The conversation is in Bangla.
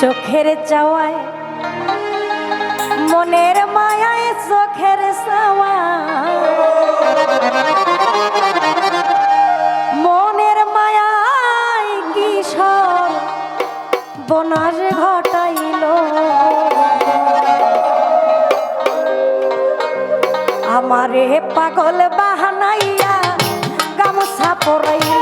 চোখের চাওয়ায়, মনের মায়ায় চোখের চাওয়া মনের মায়ায় কিশোর বনার ঘটাইল। আমারে পাগল বাহানাইয়া গামছা পরাইয়া